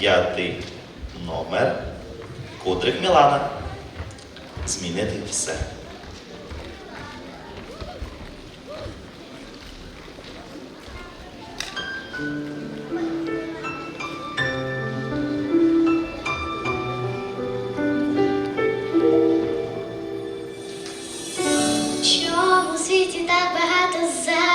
п'ятий номер Кудрик Мілана. Змінити все. Чому у світі так багато за?